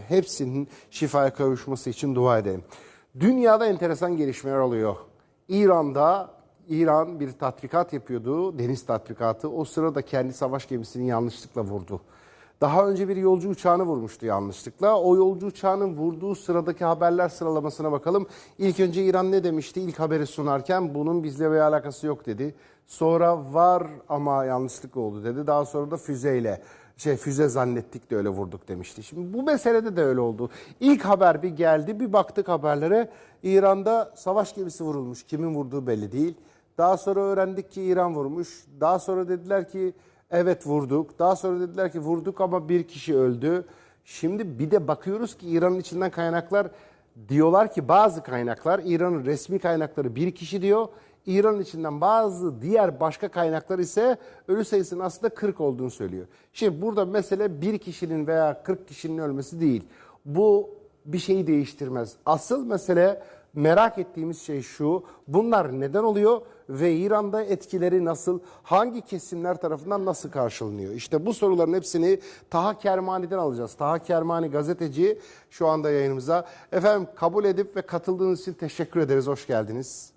Hepsinin şifaya kavuşması için dua edelim. Dünyada enteresan gelişmeler oluyor. İran'da İran bir tatbikat yapıyordu, deniz tatbikatı. O sırada kendi savaş gemisini yanlışlıkla vurdu. Daha önce bir yolcu uçağını vurmuştu yanlışlıkla. O yolcu uçağının vurduğu sıradaki haberler sıralamasına bakalım. İlk önce İran ne demişti? İlk haberi sunarken bunun bizle bir alakası yok dedi. Sonra var ama yanlışlık oldu dedi. Daha sonra da füzeyle şey füze zannettik de öyle vurduk demişti. Şimdi bu meselede de öyle oldu. İlk haber bir geldi bir baktık haberlere İran'da savaş gemisi vurulmuş. Kimin vurduğu belli değil. Daha sonra öğrendik ki İran vurmuş. Daha sonra dediler ki evet vurduk. Daha sonra dediler ki vurduk ama bir kişi öldü. Şimdi bir de bakıyoruz ki İran'ın içinden kaynaklar diyorlar ki bazı kaynaklar İran'ın resmi kaynakları bir kişi diyor. İran içinden bazı diğer başka kaynaklar ise ölü sayısının aslında 40 olduğunu söylüyor. Şimdi burada mesele bir kişinin veya 40 kişinin ölmesi değil. Bu bir şeyi değiştirmez. Asıl mesele merak ettiğimiz şey şu. Bunlar neden oluyor ve İran'da etkileri nasıl, hangi kesimler tarafından nasıl karşılanıyor? İşte bu soruların hepsini Taha Kermani'den alacağız. Taha Kermani gazeteci şu anda yayınımıza. Efendim kabul edip ve katıldığınız için teşekkür ederiz. Hoş geldiniz.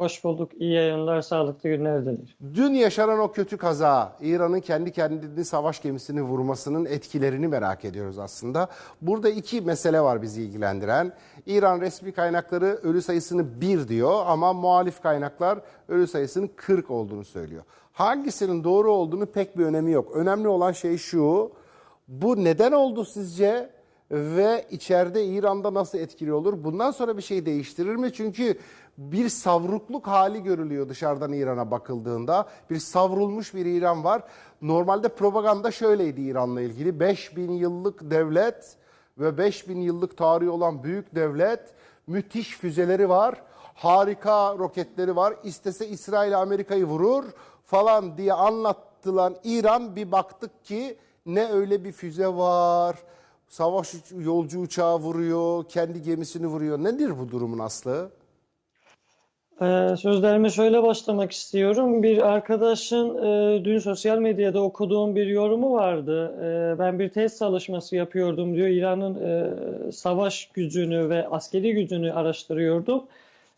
Hoş bulduk. İyi yayınlar, sağlıklı günler dilerim. Dün yaşanan o kötü kaza, İran'ın kendi kendini savaş gemisini vurmasının etkilerini merak ediyoruz aslında. Burada iki mesele var bizi ilgilendiren. İran resmi kaynakları ölü sayısını bir diyor ama muhalif kaynaklar ölü sayısının 40 olduğunu söylüyor. Hangisinin doğru olduğunu pek bir önemi yok. Önemli olan şey şu, bu neden oldu sizce? Ve içeride İran'da nasıl etkili olur? Bundan sonra bir şey değiştirir mi? Çünkü bir savrukluk hali görülüyor dışarıdan İran'a bakıldığında. Bir savrulmuş bir İran var. Normalde propaganda şöyleydi İran'la ilgili. 5000 yıllık devlet ve 5000 yıllık tarihi olan büyük devlet. Müthiş füzeleri var. Harika roketleri var. İstese İsrail Amerika'yı vurur falan diye anlattılan İran bir baktık ki ne öyle bir füze var savaş yolcu uçağı vuruyor, kendi gemisini vuruyor. Nedir bu durumun aslı? Ee, sözlerime şöyle başlamak istiyorum. Bir arkadaşın e, dün sosyal medyada okuduğum bir yorumu vardı. E, ben bir test çalışması yapıyordum diyor. İran'ın e, savaş gücünü ve askeri gücünü araştırıyordum.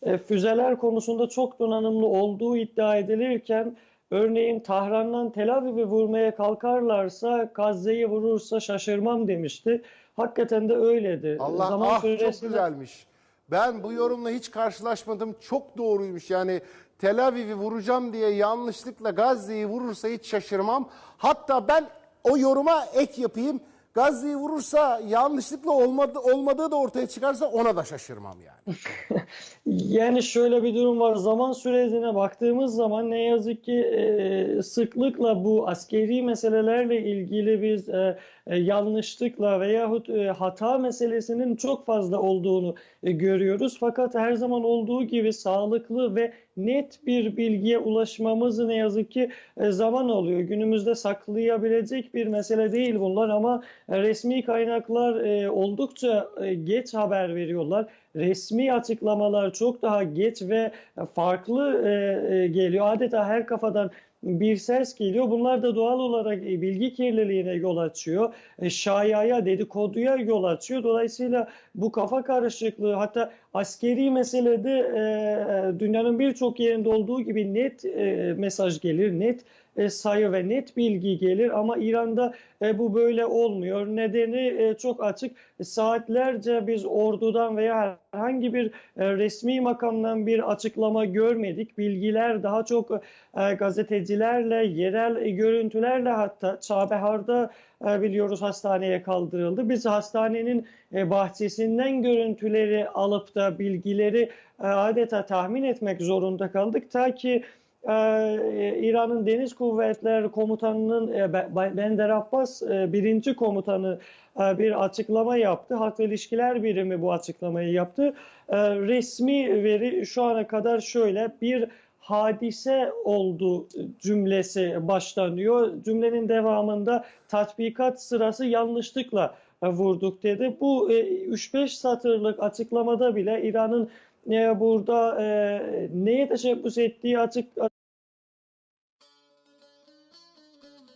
E, füzeler konusunda çok donanımlı olduğu iddia edilirken örneğin Tahran'dan Tel Aviv'i vurmaya kalkarlarsa Gazze'yi vurursa şaşırmam demişti. Hakikaten de öyledi. Allah Zaman ah çok süresinde- güzelmiş. Ben bu yorumla hiç karşılaşmadım. Çok doğruymuş. Yani Tel Aviv'i vuracağım diye yanlışlıkla Gazze'yi vurursa hiç şaşırmam. Hatta ben o yoruma ek yapayım. Gazze'yi vurursa yanlışlıkla olmadı, olmadığı da ortaya çıkarsa ona da şaşırmam yani. Yani şöyle bir durum var. Zaman sürecine baktığımız zaman ne yazık ki e, sıklıkla bu askeri meselelerle ilgili biz e, e, yanlışlıkla veyahut e, hata meselesinin çok fazla olduğunu e, görüyoruz. Fakat her zaman olduğu gibi sağlıklı ve net bir bilgiye ulaşmamız ne yazık ki e, zaman alıyor. Günümüzde saklayabilecek bir mesele değil bunlar ama resmi kaynaklar e, oldukça e, geç haber veriyorlar. Resmi açıklamalar çok daha geç ve farklı e, e, geliyor. Adeta her kafadan bir ses geliyor. Bunlar da doğal olarak e, bilgi kirliliğine yol açıyor. E, şayaya, dedikoduya yol açıyor. Dolayısıyla bu kafa karışıklığı hatta askeri meselede e, dünyanın birçok yerinde olduğu gibi net e, mesaj gelir, net e, sayı ve net bilgi gelir ama İran'da e, bu böyle olmuyor. Nedeni e, çok açık. Saatlerce biz ordudan veya herhangi bir e, resmi makamdan bir açıklama görmedik. Bilgiler daha çok e, gazetecilerle, yerel e, görüntülerle hatta Çabehar'da e, biliyoruz hastaneye kaldırıldı. Biz hastanenin e, bahçesinden görüntüleri alıp da bilgileri e, adeta tahmin etmek zorunda kaldık. Ta ki ee, İran'ın Deniz Kuvvetleri Komutanı'nın e, Be- Bender Abbas e, birinci komutanı e, bir açıklama yaptı. Halk ve İlişkiler Birimi bu açıklamayı yaptı. E, Resmi veri şu ana kadar şöyle bir hadise oldu cümlesi başlanıyor. Cümlenin devamında tatbikat sırası yanlışlıkla e, vurduk dedi. Bu e, 3-5 satırlık açıklamada bile İran'ın e, burada e, neye teşebbüs ettiği açık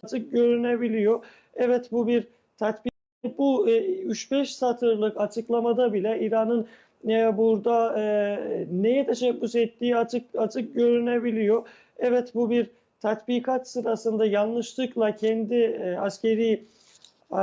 açık görünebiliyor. Evet bu bir tatbikat bu e, 3-5 satırlık açıklamada bile İran'ın e, burada e, neye teşebbüs ettiği açık açık görünebiliyor. Evet bu bir tatbikat sırasında yanlışlıkla kendi e, askeri e,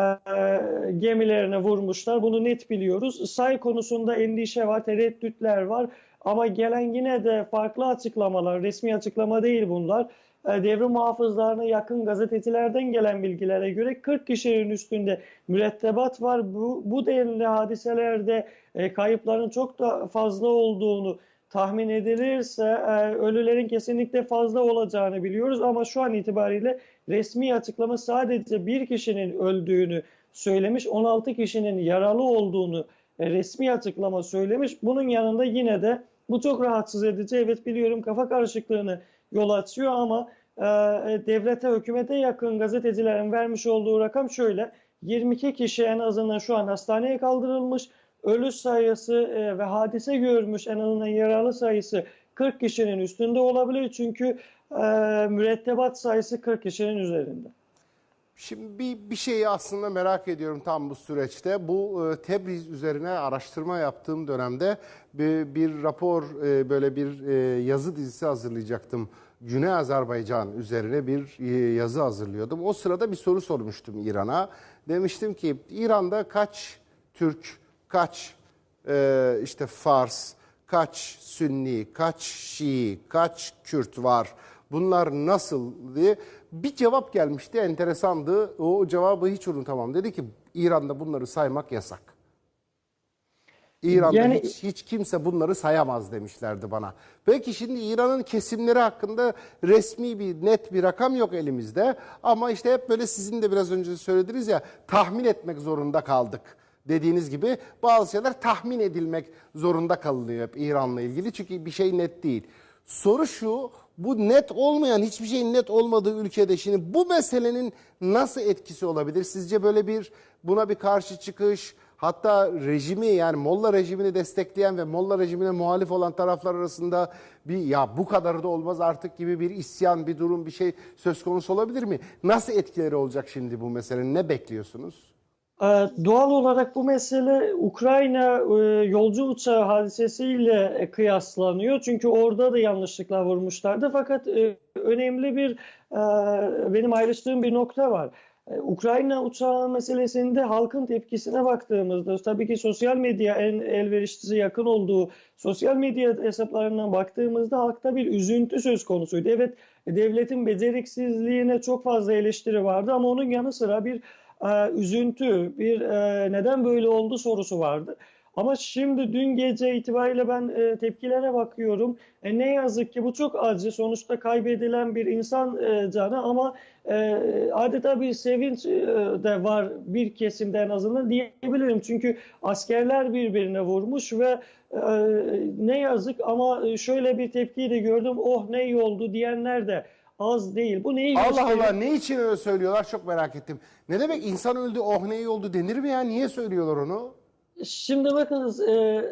gemilerine vurmuşlar. Bunu net biliyoruz. Say konusunda endişe var, tereddütler var. Ama gelen yine de farklı açıklamalar, resmi açıklama değil bunlar. E, Devrim muhafızlarına yakın gazetecilerden gelen bilgilere göre 40 kişinin üstünde mürettebat var. Bu, bu denli hadiselerde e, kayıpların çok da fazla olduğunu tahmin edilirse e, ölülerin kesinlikle fazla olacağını biliyoruz. Ama şu an itibariyle resmi açıklama sadece bir kişinin öldüğünü söylemiş, 16 kişinin yaralı olduğunu e, resmi açıklama söylemiş. Bunun yanında yine de bu çok rahatsız edici. Evet biliyorum kafa karışıklığını yol açıyor ama e, devlete, hükümete yakın gazetecilerin vermiş olduğu rakam şöyle. 22 kişi en azından şu an hastaneye kaldırılmış. Ölü sayısı e, ve hadise görmüş en azından yaralı sayısı 40 kişinin üstünde olabilir. Çünkü e, mürettebat sayısı 40 kişinin üzerinde. Şimdi bir, bir şeyi aslında merak ediyorum tam bu süreçte. Bu e, Tebriz üzerine araştırma yaptığım dönemde bir, bir rapor, e, böyle bir e, yazı dizisi hazırlayacaktım. Güney Azerbaycan üzerine bir e, yazı hazırlıyordum. O sırada bir soru sormuştum İran'a. Demiştim ki İran'da kaç Türk, kaç e, işte Fars, kaç Sünni, kaç Şii, kaç Kürt var? Bunlar nasıl diye bir cevap gelmişti enteresandı. O cevabı hiç unutamam. Dedi ki İran'da bunları saymak yasak. İran'da Yani- hiç, hiç kimse bunları sayamaz demişlerdi bana. Peki şimdi İran'ın kesimleri hakkında resmi bir net bir rakam yok elimizde. Ama işte hep böyle sizin de biraz önce söylediniz ya tahmin etmek zorunda kaldık. Dediğiniz gibi bazı şeyler tahmin edilmek zorunda kalınıyor hep İran'la ilgili. Çünkü bir şey net değil. Soru şu, bu net olmayan, hiçbir şeyin net olmadığı ülkede şimdi bu meselenin nasıl etkisi olabilir? Sizce böyle bir buna bir karşı çıkış, hatta rejimi yani Molla rejimini destekleyen ve Molla rejimine muhalif olan taraflar arasında bir ya bu kadarı da olmaz artık gibi bir isyan, bir durum, bir şey söz konusu olabilir mi? Nasıl etkileri olacak şimdi bu meselenin? Ne bekliyorsunuz? Ee, Doğal olarak bu mesele Ukrayna e, yolcu uçağı hadisesiyle kıyaslanıyor. Çünkü orada da yanlışlıkla vurmuşlardı. Fakat e, önemli bir e, benim ayrıştığım bir nokta var. Ukrayna uçağı meselesinde halkın tepkisine baktığımızda tabii ki sosyal medya en elverişlisi yakın olduğu sosyal medya hesaplarından baktığımızda halkta bir üzüntü söz konusuydu. Evet devletin beceriksizliğine çok fazla eleştiri vardı ama onun yanı sıra bir e, üzüntü, bir e, neden böyle oldu sorusu vardı. Ama şimdi dün gece itibariyle ben e, tepkilere bakıyorum. E, ne yazık ki bu çok acı. Sonuçta kaybedilen bir insan e, canı ama e, adeta bir sevinç e, de var bir kesimde en azından diyebilirim. Çünkü askerler birbirine vurmuş ve e, ne yazık ama şöyle bir tepkiyi de gördüm. Oh ne iyi oldu diyenler de az değil. Bu neyi Allah gösteriyor? Allah ne için öyle söylüyorlar çok merak ettim. Ne demek insan öldü oh ne iyi oldu denir mi ya? Niye söylüyorlar onu? Şimdi bakınız e,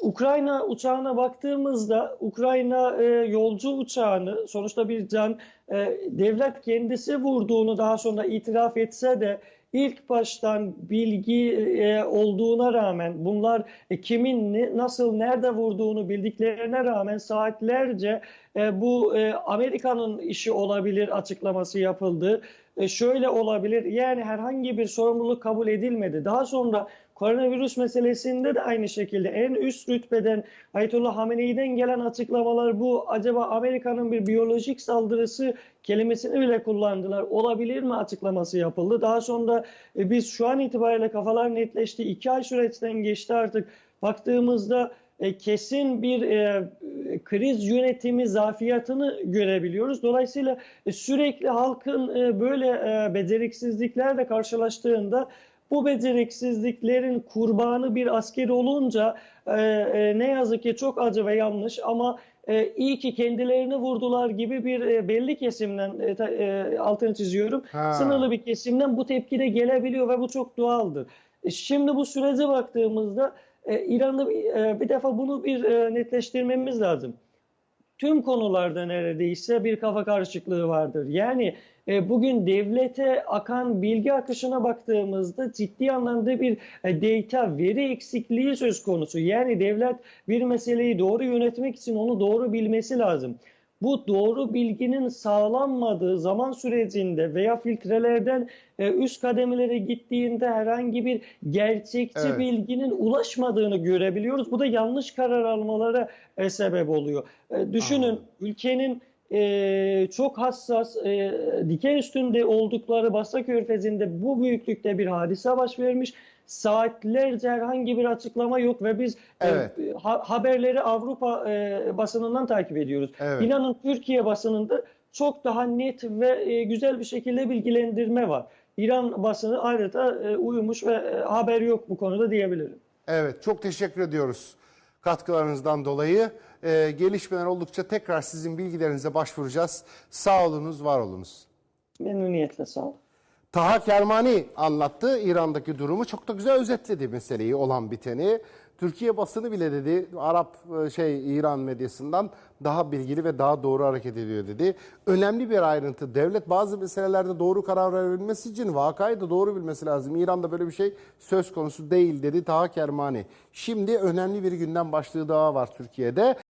Ukrayna uçağına baktığımızda Ukrayna e, yolcu uçağını sonuçta bir can e, devlet kendisi vurduğunu daha sonra itiraf etse de ilk baştan bilgi e, olduğuna rağmen bunlar e, kimin ne- nasıl nerede vurduğunu bildiklerine rağmen saatlerce e, bu e, Amerika'nın işi olabilir açıklaması yapıldı. E, şöyle olabilir yani herhangi bir sorumluluk kabul edilmedi. Daha sonra koronavirüs meselesinde de aynı şekilde en üst rütbeden Ayetullah Hamenei'den gelen açıklamalar bu. Acaba Amerika'nın bir biyolojik saldırısı kelimesini bile kullandılar. Olabilir mi açıklaması yapıldı. Daha sonra e, biz şu an itibariyle kafalar netleşti. İki ay süreçten geçti artık. Baktığımızda e, kesin bir e, kriz yönetimi zafiyetini görebiliyoruz. Dolayısıyla e, sürekli halkın e, böyle e, beceriksizliklerle karşılaştığında bu beceriksizliklerin kurbanı bir asker olunca e, e, ne yazık ki çok acı ve yanlış ama e, iyi ki kendilerini vurdular gibi bir e, belli kesimden e, ta- e, altını çiziyorum. Ha. Sınırlı bir kesimden bu tepki de gelebiliyor ve bu çok doğaldır. E, Şimdi bu sürece baktığımızda e, İran'da e, bir defa bunu bir e, netleştirmemiz lazım. tüm konularda neredeyse bir kafa karışıklığı vardır. Yani bugün devlete akan bilgi akışına baktığımızda ciddi anlamda bir e, data, veri eksikliği söz konusu. Yani devlet bir meseleyi doğru yönetmek için onu doğru bilmesi lazım. Bu doğru bilginin sağlanmadığı zaman sürecinde veya filtrelerden e, üst kademelere gittiğinde herhangi bir gerçekçi Evet. bilginin ulaşmadığını görebiliyoruz. Bu da yanlış karar almalara e, sebep oluyor. E, düşünün ülkenin e, çok hassas e, diken üstünde oldukları Basra Körfezi'nde bu büyüklükte bir hadise baş vermiş. Saatlerce herhangi bir açıklama yok ve biz e, Evet. ha- haberleri Avrupa e, basınından takip ediyoruz. Evet. İnanın Türkiye basınında çok daha net ve e, güzel bir şekilde bilgilendirme var. İran basını adeta e, uyumuş ve e, haber yok bu konuda diyebilirim. Evet, çok teşekkür ediyoruz katkılarınızdan dolayı. Ee, gelişmeler oldukça tekrar sizin bilgilerinize başvuracağız. Sağ olunuz, var olunuz. Memnuniyetle sağ olun. Taha Kermani anlattı İran'daki durumu. Çok da güzel özetledi meseleyi, olan biteni. Türkiye basını bile dedi, Arap e, şey İran medyasından daha bilgili ve daha doğru hareket ediyor dedi. Önemli bir ayrıntı. Devlet bazı meselelerde doğru karar verebilmesi için vakayı da doğru bilmesi lazım. İran'da böyle bir şey söz konusu değil dedi Taha Kermani. Şimdi önemli bir gündem başlığı daha var Türkiye'de.